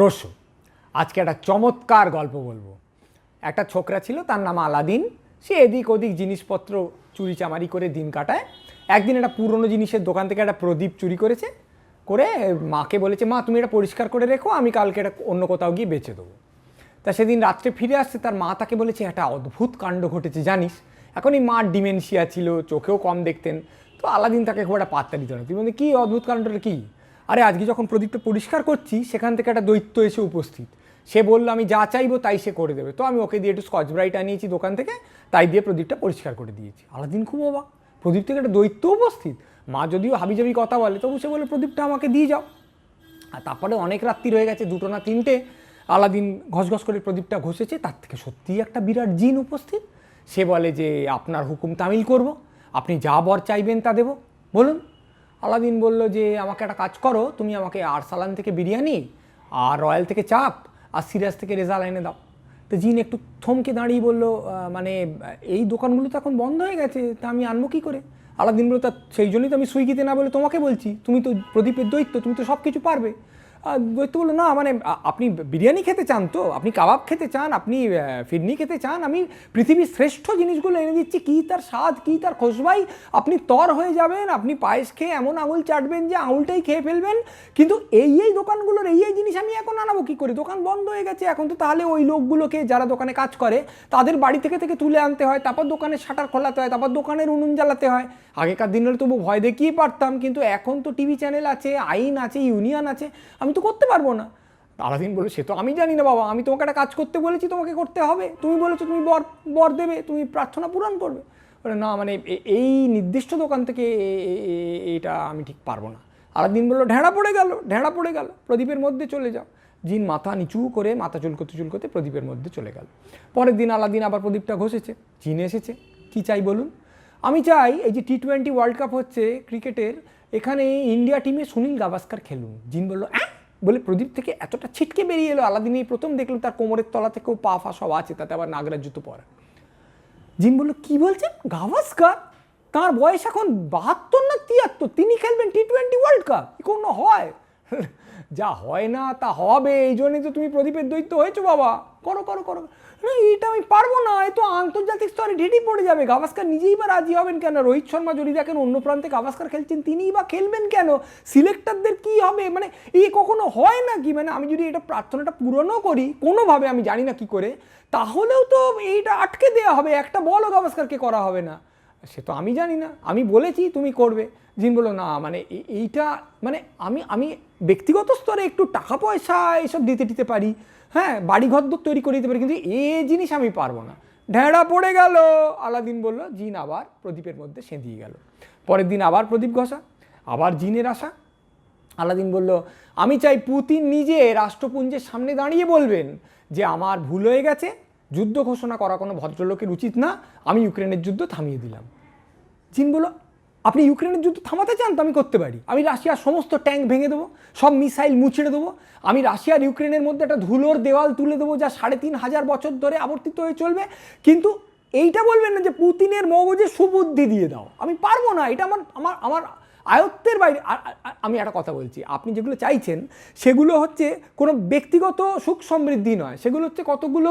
রসু। আজকে একটা চমৎকার গল্প বলব। একটা ছোকরা ছিল, তার নাম আলাদিন। সে এদিক ওদিক জিনিসপত্র চুরি চামারি করে দিন কাটায়। একদিন একটা পুরনো জিনিসের দোকান থেকে একটা প্রদীপ চুরি করেছে, করে মাকে বলেছে, মা, তুমি এটা পরিষ্কার করে রেখো, আমি কালকে এটা অন্য কোথাও গিয়ে বেচে দেবো। তা সেদিন রাত্রে ফিরে আসছে তার মা তাকে বলেছে, একটা অদ্ভুত কাণ্ড ঘটেছে, জানিস? এখন এই মার ডিমেনশিয়া ছিল, চোখেও কম দেখতেন। তো আলাদিন তাকে খুব একটা পাত্তা দিত না। তুই বলতে কী অদ্ভুত কাণ্ডটা কী? আরে আজকে যখন প্রদীপটা পরিষ্কার করছি, সেখান থেকে একটা দৈত্য এসে উপস্থিত। সে বলল, আমি যা চাইব তাই সে করে দেবে। তো আমি ওকে দিয়ে একটু স্কচ ব্রাইট আনিয়েছি দোকান থেকে, তাই দিয়ে প্রদীপটা পরিষ্কার করে দিয়েছি। আলাদিন খুব অবাক। প্রদীপ থেকে একটা দৈত্য উপস্থিত? মা যদিও হাবিজাবি কথা বলে, তবু সে বলে প্রদীপটা আমাকে দিয়ে যাও। আর তারপরে অনেক রাত্রি হয়ে গেছে, দুটো না তিনটে, আলাদিন ঘসঘস করে প্রদীপটা ঘষেছে, তার থেকে সত্যিই একটা বিরাট জিন উপস্থিত। সে বলে যে, আপনার হুকুম তামিল করব। আপনি যা বর চাইবেন তা দেব। বলুন। আলাদিন বলল যে, আমাকে একটা কাজ করো, তুমি আমাকে আরসালান থেকে বিরিয়ানি আর রয়্যাল থেকে চাপ আর সিরাজ থেকে রেজাল এনে দাও। তো জিন একটু থমকে দাঁড়িয়ে বলল মানে এই দোকানগুলো তো এখন বন্ধ হয়ে গেছে, তা আমি আনব কী করে? আলাদিন বলল, তা সেই জন্যই তো আমি সুইগিতে না বলে তোমাকে বলছি। তুমি তো প্রদীপের দৈত্য, তুমি তো সব কিছু পারবে। দৈত্য বলল না মানে আপনি বিরিয়ানি খেতে চান তো? আপনি কাবাব খেতে চান? আপনি ফিরনি খেতে চান? আমি পৃথিবীর শ্রেষ্ঠ জিনিসগুলো এনে দিচ্ছি। কী তার স্বাদ, কী তার খোসবাই? আপনি তর হয়ে যাবেন, আপনি পায়েস খেয়ে এমন আঙুল চাটবেন যে আঙুলটাই খেয়ে ফেলবেন। কিন্তু এই এই দোকানগুলোর, এই এই জিনিস আমি এখন আনাবো কী করে? দোকান বন্ধ হয়ে গেছে এখন তো। তাহলে ওই লোকগুলোকে যারা দোকানে কাজ করে, তাদের বাড়ি থেকে থেকে তুলে আনতে হয়, তারপর দোকানের শাটার খোলাতে হয়, তারপর দোকানের উনুন জ্বালাতে হয়। আগেকার দিনের তবু ভয় দেখিয়ে পারতাম, কিন্তু এখন তো টিভি চ্যানেল আছে, আইন আছে, ইউনিয়ন আছে। আমি তো করতে পারব না। আলাদিন বলল, সে তো আমি জানি না বাবা, আমি তোমাকে একটা কাজ করতে বলেছি, তোমাকে করতে হবে। তুমি বলেছ তুমি বর বর দেবে, তুমি প্রার্থনা পূরণ করবে। বলে, না মানে এই নির্দিষ্ট দোকান থেকে এটা আমি ঠিক পারব না। আলাদিন বলল, ঢেঁড়া পড়ে গেল, ঢেঁড়া পড়ে গেল, প্রদীপের মধ্যে চলে যাও। জিন মাথা নিচু করে, মাথা চুলকোতে চুলকোতে প্রদীপের মধ্যে চলে গেল। পরের দিন আলাদিন আবার প্রদীপটা ঘষেছে। জিন এসেছে, কি চাই বলুন? আমি চাই, এই যে টি টোয়েন্টি ওয়ার্ল্ড কাপ হচ্ছে ক্রিকেটের, এখানে ইন্ডিয়া টিমে সুনীল গাভাস্কার খেলুন। জিন বলল বলে প্রদীপ থেকে এতটা ছিটকে বেরিয়ে এলো আলাদিন এই প্রথম দেখল তার কোমরের তলা থেকেও পা ফা সব আছে, তাতে আবার নাগরাজ জুতো পরা। জিম বলল, কী বলছেন? গাভাস্কার? তার বয়স এখন বাহাত্তর না তিয়াত্তর? তিনি খেলবেন টি টোয়েন্টি ওয়ার্ল্ড কাপ কোনো হয়? যা হয় না তা হবে এই জন্যই তো তুমি প্রদীপের দৈত্য হয়েছো বাবা। করো করো করো। না, এটা আমি পারব না, এ তো আন্তর্জাতিক স্তরে ঢেটি পড়ে যাবে। গাভাস্কার নিজেই বা রাজি হবেন কেন? রোহিত শর্মা যদি দেখেন অন্য প্রান্তে গাভাস্কার খেলছেন, তিনিই বা খেলবেন কেন? সিলেক্টারদের কি হবে? মানে এই কখনো হয় না কি মানে আমি যদি এটা প্রার্থনাটা পূরণও করি, কোনোভাবে আমি জানি না কি করে, তাহলেও তো এইটা আটকে দেওয়া হবে, একটা বলও গাভাস্কারকে করা হবে না। সে তো আমি জানি না, আমি বলেছি, তুমি করবে। জিন বলল, না মানে এইটা মানে আমি আমি ব্যক্তিগত স্তরে একটু টাকা পয়সা এসব দিতে দিতে পারি। হ্যাঁ বাড়িঘর দর তৈরি করে দিতে পারি, কিন্তু এ জিনিস আমি পারব না। ঢেঁড়া পড়ে গেল। আলাদিন বলল, জিন আবার প্রদীপের মধ্যে সেঁধিয়ে গেল। পরের দিন আবার প্রদীপ ঘষা, আবার জিনের আশা। আলাদিন বলল, আমি চাই পুতিন নিজে রাষ্ট্রপুঞ্জের সামনে দাঁড়িয়ে বলবেন যে আমার ভুল হয়ে গেছে, যুদ্ধ ঘোষণা করা কোনো ভদ্রলোকের উচিত না, আমি ইউক্রেনের যুদ্ধ থামিয়ে দিলাম। চীন বলল আপনি ইউক্রেনের যুদ্ধ থামাতে চান তো আমি করতে পারি। আমি রাশিয়ার সমস্ত ট্যাঙ্ক ভেঙে দেবো, সব মিসাইল মুছিড়ে দেবো। আমি রাশিয়ার ইউক্রেনের মধ্যে একটা ধুলোর দেওয়াল তুলে দেবো যা সাড়ে তিন হাজার বছর ধরে আবর্তিত হয়ে চলবে। কিন্তু এইটা বলবেন না যে পুতিনের মগজে সুবুদ্ধি দিয়ে দাও। আমি পারব না, এটা আমার আমার আমার আয়ত্তের বাইরে। আমি একটা কথা বলছি, আপনি যেগুলো চাইছেন, সেগুলো হচ্ছে কোনো ব্যক্তিগত সুখ সমৃদ্ধি নয়। সেগুলো হচ্ছে কতগুলো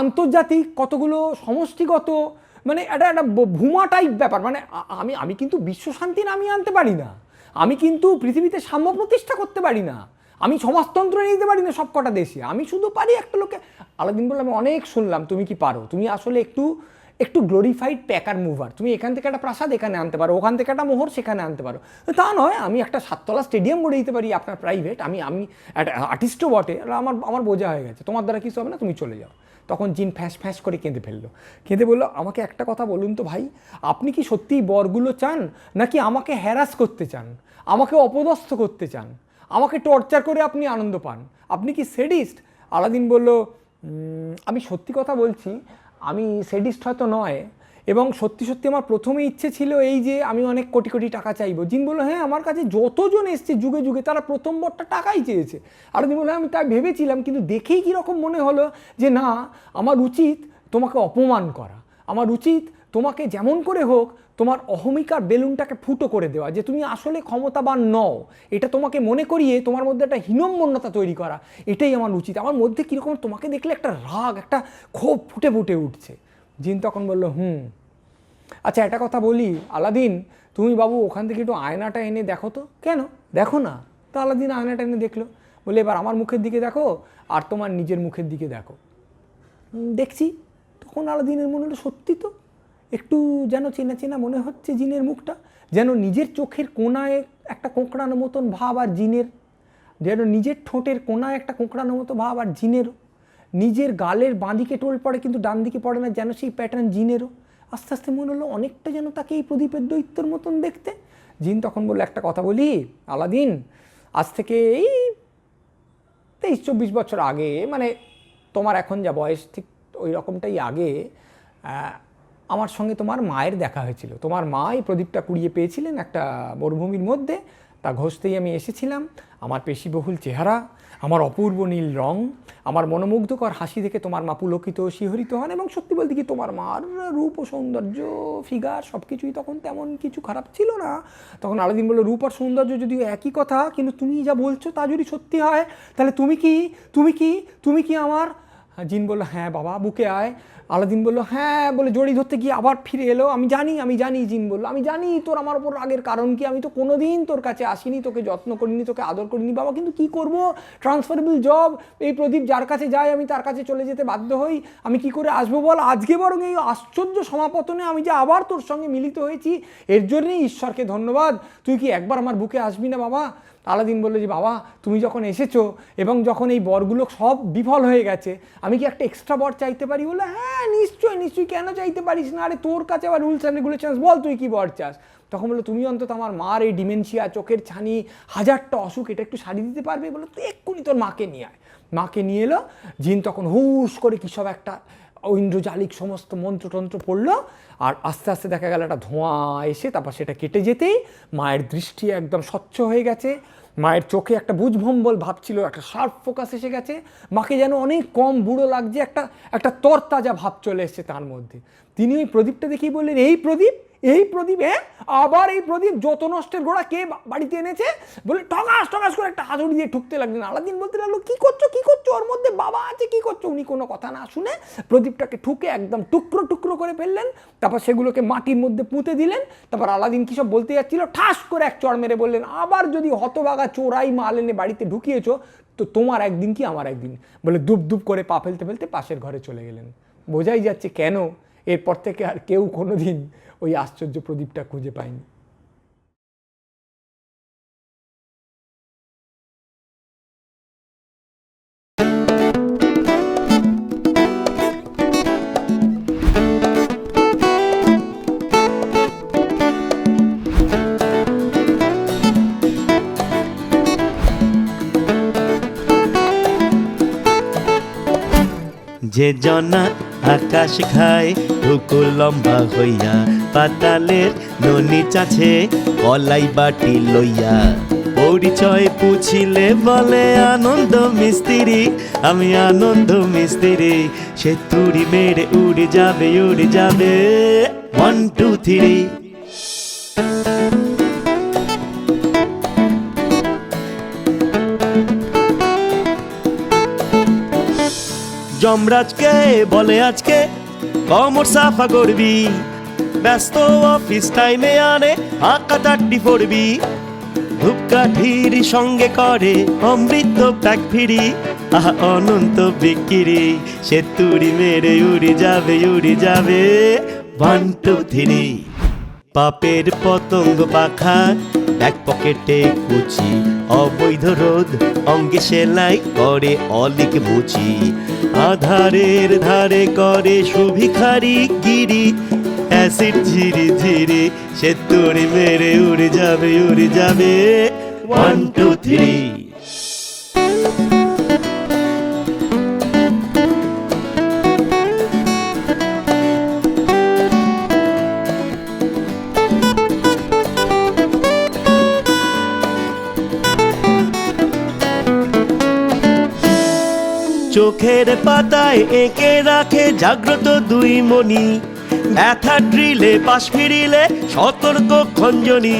আন্তর্জাতিক, কতগুলো সমষ্টিগত মানে এটা একটা ভুমা টাইপ ব্যাপার। মানে আমি আমি কিন্তু বিশ্ব শান্তি নামিয়ে আনতে পারি না। আমি কিন্তু পৃথিবীতে সাম্য প্রতিষ্ঠা করতে পারি না। আমি সমাজতন্ত্র নিতে পারি না সব কটা দেশে। আমি শুধু পারি একটা লোকে আলাদিন বললাম অনেক শুনলাম। তুমি কি পারো? তুমি আসলে একটু একটু গ্লোরিফাইড প্যাকার মুভার তুমি এখান থেকে একটা প্রাসাদ এখানে আনতে পারো, ওখান থেকে একটা মোহর সেখানে আনতে পারো। তা নয়, আমি একটা সাততলা স্টেডিয়াম গড়ে দিতে পারি আপনার প্রাইভেট আমি আমি একটা আর্টিস্টও বটে আমার আমার বোঝা হয়ে গেছে। তোমার দ্বারা কিছু হবে না, তুমি চলে যাও। তখন জিন ফ্যাঁস ফ্যাঁস করে কেঁদে ফেলল। কেঁদে বলল, আমাকে একটা কথা বলুন তো ভাই, আপনি কি সত্যিই বরগুলো চান, নাকি আমাকে হ্যারাস করতে চান, আমাকে অপদস্থ করতে চান? আমাকে টর্চার করে আপনি আনন্দ পান? আপনি কি সেডিস্ট আলাদিন বলল আমি সত্যি কথা বলছি আমি সেডিস্ট হয়তো নয়, এবং সত্যি সত্যি আমার প্রথমে ইচ্ছে ছিল এই যে আমি অনেক কোটি কোটি টাকা চাইব। জিন বলল হ্যাঁ আমার কাছে যতজন এসছে যুগে যুগে, তারা প্রথম বরটা টাকাই চেয়েছে। আর দিন বলল আমি তাই ভেবেছিলাম, কিন্তু দেখেই কীরকম মনে হলো যে না, আমার উচিত তোমাকে অপমান করা। আমার উচিত তোমাকে যেমন করে হোক তোমার অহমিকার বেলুনটাকে ফুটো করে দেওয়া, যে তুমি আসলে ক্ষমতাবান নও। এটা তোমাকে মনে করিয়ে তোমার মধ্যে একটা হীনম্মন্যতা তৈরি করা, এটাই আমার উচিত। আমার মধ্যে কীরকম তোমাকে দেখলে একটা রাগ, একটা ক্ষোভ ফুটে ফুটে উঠছে। জিন তখন বলল, হুম। আচ্ছা একটা কথা বলি। আলাদিন, তুমি বাবু ওখান থেকে একটু আয়নাটা এনে দেখো তো। কেন? দেখো না। তো আলাদিন আয়নাটা এনে দেখল। বলে, এবার আমার মুখের দিকে দেখো আর তোমার নিজের মুখের দিকে দেখো। দেখছি। তখন আলাদিনের মনে হলো, সত্যি তো? একটু যেন চেনা চেনা মনে হচ্ছে জিনের মুখটা, যেন নিজের চোখের কোনায় একটা কোঁকড়ানো মতন ভাব আর জিনের, যেন নিজের ঠোঁটের কোনায় একটা কোঁকড়ানো মতো ভাব আর জিনেরও নিজের গালের বাঁদিকে টোল পড়ে কিন্তু ডান দিকে পড়ে না, যেন সেই প্যাটার্ন জিনেরও। আস্তে আস্তে মনে হলো অনেকটা যেন তাকে এই প্রদীপের দৈত্যর মতন দেখতে। জিন তখন বলল, একটা কথা বলি, আলাদিন, আজ থেকে এই তেইশ চব্বিশ বছর আগে মানে তোমার এখন যা বয়স, ঠিক ওই রকমটাই আগে আমার সঙ্গে তোমার মায়ের দেখা হয়েছিল। তোমার মা এই প্রদীপটা কুড়িয়ে পেয়েছিলেন একটা মরুভূমির মধ্যে। তা ঘষতেই আমি এসেছিলাম। আমার পেশিবহুল চেহারা, আমার অপূর্ব নীল রং, আমার মনোমুগ্ধকর হাসি দেখে তোমার মা পুলকিত, শিহরিত হন এবং সত্যি বলতে কি তোমার মার রূপ ও সৌন্দর্য, ফিগার সব কিছুই তখন তেমন কিছু খারাপ ছিল না। তখন আলাদিন বলল, রূপ আর সৌন্দর্য যদিও একই কথা, কিন্তু তুমি যা বলছো তা যদি সত্যি হয়, তাহলে তুমি কি তুমি কি তুমি কি আমার? জিন বলল হ্যাঁ বাবা, বুকে আয়। আলাদিন বলল হ্যাঁ বলে জড়ি ধরতে গিয়ে আবার ফিরে এলো। আমি জানি আমি জানি, জিন বলল, আমি জানি তোর আমার ওপর রাগের কারণ কি। আমি তো কোনো দিন তোর কাছে আসিনি, তোকে যত্ন করিনি, তোকে আদর করিনি। বাবা, কিন্তু কি করব? ট্রান্সফারেবল জব এই প্রদীপ যার কাছে যায়, আমি তার কাছে চলে যেতে বাধ্য হই। আমি কি করে আসব বল? আজকে বরং এই আশ্চর্য সমাপতনে আমি যে আবার তোর সঙ্গে মিলিত হয়েছি, এর জন্যই ঈশ্বরকে ধন্যবাদ। তুই কি একবার আমার বুকে আসবি না বাবা? আলাদিন বলল যে, বাবা, তুমি যখন এসেছ এবং যখন এই বরগুলো সব বিফল হয়ে গেছে, আমি কি একটা এক্সট্রা বর চাইতে পারি? বলে হ্যাঁ নিশ্চয়ই নিশ্চয়ই, কেন চাইতে পারিস না? আরে, তোর কাছে আবার রুলস অ্যান্ড রেগুলেশনস বল, তুই কি বর চাস? তখন বলল, তুমি অন্তত আমার মার এই ডিমেনশিয়া চোখের ছানি, হাজারটা অসুখ, এটা একটু সারিয়ে দিতে পারবে? বলো তুই এক্ষুনি তোর মাকে নিয়ে আয়। মাকে নিয়ে এলো, জিন তখন হুস করে, কী সব একটা ঐন্দ্রজালিক সমস্ত মন্ত্রতন্ত্র পড়ল, আর আস্তে আস্তে দেখা গেল একটা ধোঁয়া এসে তারপর সেটা কেটে যেতেই মায়ের দৃষ্টি একদম স্বচ্ছ হয়ে গেছে। মায়ের চোখে একটা বুঝভম্বল ভাব ছিল, একটা শার্প ফোকাস এসে গেছে। মাকে যেন অনেক কম বুড়ো লাগছে, একটা একটা তরতাজা ভাব চলে এসেছে তার মধ্যে। তিনি ওই প্রদীপটা দেখেই বললেন, এই প্রদীপ এই প্রদীপ হ্যাঁ? আবার এই প্রদীপ যত নষ্টের গোড়া কে বাড়িতে এনেছে? বলে টকাস টকাস করে একটা হাতুড়ি দিয়ে ঠুকতে লাগলেন। আলাদিন বলতে লাগল, কি করছ কি করছ? ওর মধ্যে বাবা আছে, কি করছ? উনি কোনো কথা না শুনে প্রদীপটাকে ঠুকে একদম টুকরো টুকরো করে ফেললেন। তারপর সেগুলোকে মাটির মধ্যে পুঁতে দিলেন। তারপর আলাদিন কী সব বলতে যাচ্ছিল? ঠাস করে এক চড় মেরে বললেন, আবার যদি হতবাগা চোরাই মাল এনে বাড়িতে ঢুকিয়েছো, তো তোমার একদিন কি আমার একদিন? বলে দুপ দুপ করে পা ফেলতে ফেলতে পাশের ঘরে চলে গেলেন। বোঝাই যাচ্ছে কেন? এরপর থেকে আর কেউ কোনো দিন ওই আশ্চর্য প্রদীপটা খুঁজে পায়নি। যে জনা আকাশ খায় ঢুকু লম্বা হইয়া, পাতালের ননি চাছে, কলাই বাটি লইয়া। পরিচয় পুছিলে বলে আনন্দ মিস্ত্রি, আমি আনন্দ মিস্ত্রি, সে তুড়ি মেরে উড়ে যাবে উড়ে যাবে। ওয়ান টু থ্রি যমরাজকে বলে আজকে কমর সাফা করবি। ব্যস্ত অফিস টাইমে আনে আঁকা টাট্টি পড়বি। ধূপকাঠির সঙ্গে করে অমৃত প্যাক ফিরি। আহা, অনন্ত বিক্রি, সে তুড়ি মেরে উড়ি যাবে উড়ি যাবে। One two three. পাপের পতঙ্গ পাখা এক পকেটে কুচি। অবৈধ রোধ অঙ্গে সেলাই করে অলিক বুচি আধারের ধারে করে সুভিখারি গিরি। অ্যাসিড ঝিরি ঝিরি সে তুড়ি মেরে উড়ে যাবে উড়ে যাবে। ওয়ান টু থ্রি চোখের পাতায় এঁকে রাখে জাগ্রত দুই মণি। ব্যথা ড্রিলে পাশ ফিরিলে সতর্ক খঞ্জনি।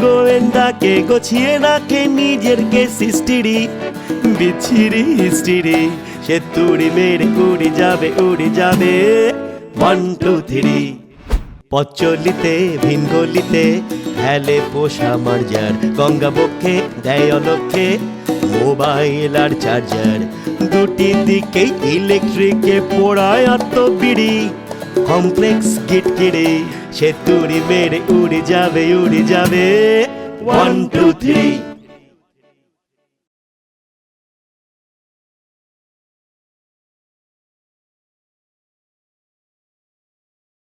গোয়েন্দাকে গছিয়ে রাখে নিজের কে সিস্টিরি বিচ্ছিরি হিস্টিরি, সে তুড়ি মেরে উড়ে যাবে উড়ে যাবে ওয়ান টু থ্রি পচলিতে ভিনগলিতে, হেলে পোষা মার্জার, গঙ্গা বক্ষে দেয় অলক্ষে, মোবাইল আর চার্জার। দুটি দিকেই ইলেকট্রিকে পোড়ায় আত্মবিড়ি। কমপ্লেক্স গিট কিড়ে, সে তুড়ি মেরে উড়ে যাবে উড়ে যাবে। One two three